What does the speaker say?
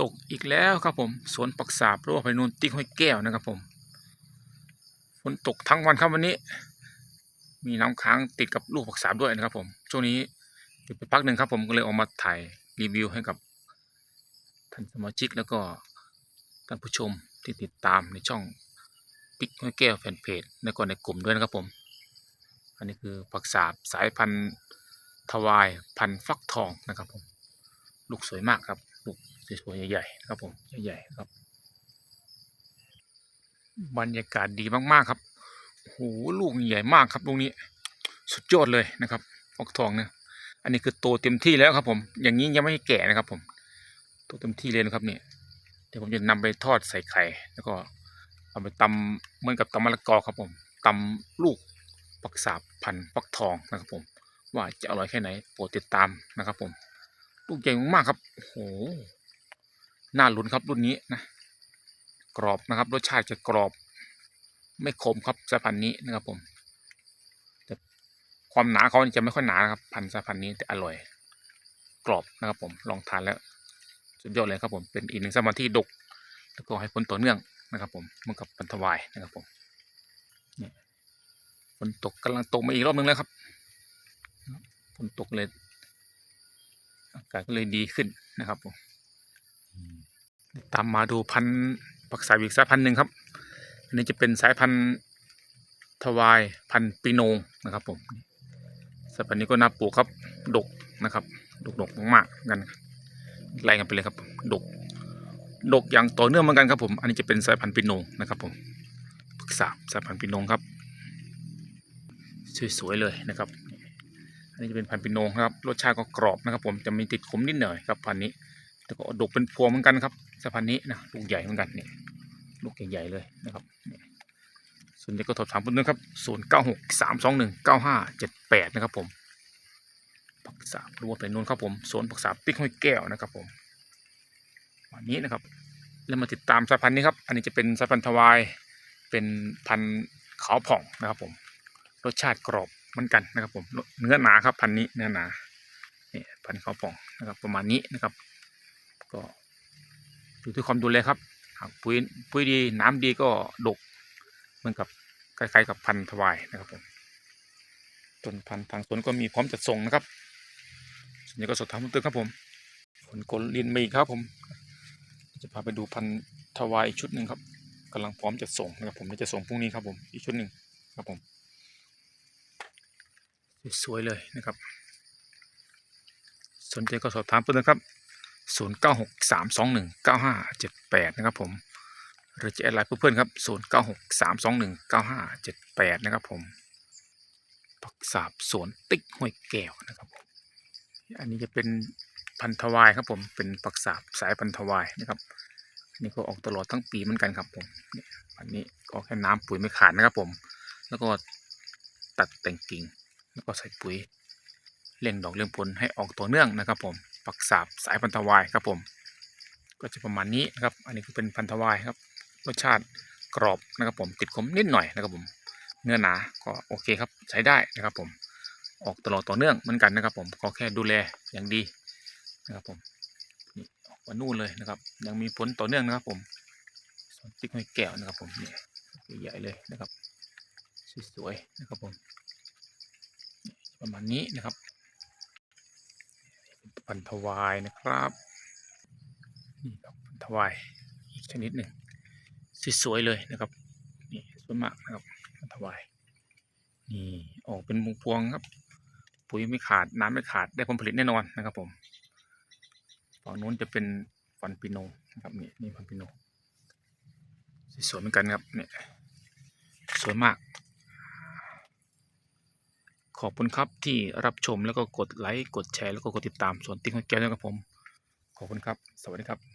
ตกอีกแล้วครับผมสวนปักษาบหรือว่าพนูนติ๊กห้อยแก้วนะครับผมฝนตกทั้งวันครับวันนี้ มีน้ำค้างติดกับลูกปักษาด้วยนะครับผมช่วงนี้หยุดไปพักหนึ่งครับผมก็เลยออกมาถ่ายรีวิวให้กับท่านสมาชิกแล้วก็ท่านผู้ชมที่ติดตามในช่องติ๊กห้อยแก้วแฟนเพจแล้วก็ในกลุ่มด้วยนะครับผม อันนี้คือปักษาบสายพันธุ์ทวายพันธุ์ฟักทองนะครับผม ลูกสวยมากครับลูก สวยๆใหญ่ๆครับผมใหญ่ๆครับ บรรยากาศดีมากๆครับโอ้โหลูกใหญ่มากครับลูกนี้ สุดยอดเลยนะครับฟักทองเนี่ยอันนี้คือโตเต็มที่แล้วครับ ผม อย่างนี้ยังไม่แก่นะครับ ผมโตเต็มที่เลยนะครับเนี่ยเดี๋ยวผมจะนำไปทอดใส่ไข่แล้วก็เอาไปตำเหมือนกับตำมะละกอครับผมตำลูกปักษาบพันธุ์ฟักทองนะครับ ผม ว่าจะอร่อยแค่ไหนโปรดติดตามนะครับ ผมลูกใหญ่มากครับโอ้โห น่าลุ้นครับรุ่นนี้นะกรอบนะครับรสชาติจะกรอบ ไม่ขมครับสายพันธุ์นี้นะครับผมแต่ความหนาเขาจะไม่ค่อยหนานะครับพันสายพันธุ์นี้แต่อร่อย กรอบนะครับผมลองทานแล้ว สุดยอดเลยครับผมเป็นอีกหนึ่งสายพันธุ์ที่ดกแล้วก็ให้ผลต่อเนื่องนะครับ ผมเมือนกับพันธวายนะครับผมเนี่ยฝนตกกำลังตกมาอีกรอบนึงแล้วครับฝนตกเลยอากาศก็เลยดีขึ้นนะครับผม ตามมาดูพันธุ์ปักษาอีกสายพันธุ์หนึ่งครับ อันนี้จะเป็นสายพันธุ์ทวายพันธุ์ปีโนงนะครับผมสายพันธุ์นี้ก็น่าปลูกครับดกนะครับดกดกมากๆกันไล่กันไปเลยครับดกดกอย่างต่อเนื่องเหมือนกันครับผม อันนี้จะเป็นสายพันธุ์ปีโนงนะครับผมปักษาสายพันธุ์ปีโนงครับ สวยๆเลยนะครับ อันนี้จะเป็นพันธุ์ปิโนนะครับ รสชาติก็กรอบนะครับ ผมจะมีติดขมนิดหน่อยครับพันธุ์นี้ แต่ก็ดกเป็นพวงเหมือนกันครับสายพันธุ์นี้นะลูกใหญ่เหมือนกันนี่ลูกใหญ่ๆเลยนะครับนี่ส่วนใหญ่ก็สอบถามเพื่อนครับศูนย์เก้าหกสามสองหนึ่งเก้าห้าเจ็ดแปดนะครับผมปักษาหรือว่าเป็นนูนครับผมสวนปักษาติ๊กห้อยแก้วนะครับผมวันนี้นะครับแล้วมาติดตามสายพันธุ์นี้ครับ อันนี้จะเป็นสายพันธุ์ทวาย เป็นพันธุ์ขาวผ่องนะครับผม รสชาติกรอบเหมือนกันนะครับผม เนื้อหนาครับพันธุ์นี้เนื้อหนา นี่พันธุ์ขาวป่องนะครับประมาณนี้นะครับ ก็อยู่ที่ความดูแลครับหากปุ๋ยปุ๋ยดีน้ำดีก็ดก เหมือนกับคล้ายๆกับพันธุ์ทวายนะครับผมต้นพันธุ์ทางสวนก็มีพร้อมจัดส่งนะครับส่วนใหญ่ก็สดทางมือครับผมผลกลลินมีครับผม จะพาไปดูพันธุ์ทวายอีกชุดหนึ่งครับกำลังพร้อมจัดส่งนะครับผมจะส่งพรุ่งนี้ครับผมอีกชุดหนึ่งครับผมสวยๆเลยนะครับ สนใจก็สอบถามเพื่อนนะครับ 0 9 6 3 2 1 9 5 7 8 นะครับผมหรือจะแอดไลน์เพื่อนๆครับ 0 9 6 3 2 1 9 5 7 8 นะครับผมปักษาบสวนติ๊กห้วยแก้วนะครับผมอันนี้จะเป็นพันธวายครับผมเป็นปักษาบสายพันธวายนะครับอันนี้ก็ออกตลอดทั้งปีเหมือนกันครับผมเนี่ยอันนี้ก็แค่น้ำปุ๋ยไม่ขาดนะครับผม แล้วก็ตัดแต่งกิ่ง แล้วก็ใส่ปุ๋ยเลี้ยงดอกเลี้ยงผลให้ออกต่อเนื่องนะครับผม ปักษาบสายพันธวายครับผม ก็จะประมาณนี้นะครับ อันนี้คือเป็นพันธวายครับรสชาติกรอบนะครับผมติดขมนิดหน่อยนะครับผม เนื้อหนาก็โอเคครับใช้ได้นะครับผม ออกตลอดต่อเนื่องเหมือนกันนะครับผมก็แค่ดูแลอย่างดีนะครับผมนี่ออกมานู่นเลยนะครับ ยังมีผลต่อเนื่องนะครับผมสวนติ๊กห้อยแก้วนะครับผมนี่ใหญ่เลยนะครับสวยๆนะครับผมประมาณนี้นะครับ พันธวายนะครับนี่ครับพันธวายอีกชนิดหนึ่งสวยๆเลยนะครับนี่สวยมากนะครับพันธวายนี่ออกเป็นพวงครับ ปุ๋ยไม่ขาดน้ำไม่ขาดได้ผลผลิตแน่นอนนะครับผมฝั่งนู้นจะเป็นฟันปิโนนะครับนี่นี่ฟันปิโนสวยๆเหมือนกันครับเนี่ยสวยมาก อบคุณครับที่รับชมแล้วก็กดไลค์กดแชร์แล้วก็กดติดตามส่วนติ๊กของแก้วด้วยครับผม ขอบคุณครับ สวัสดีครับ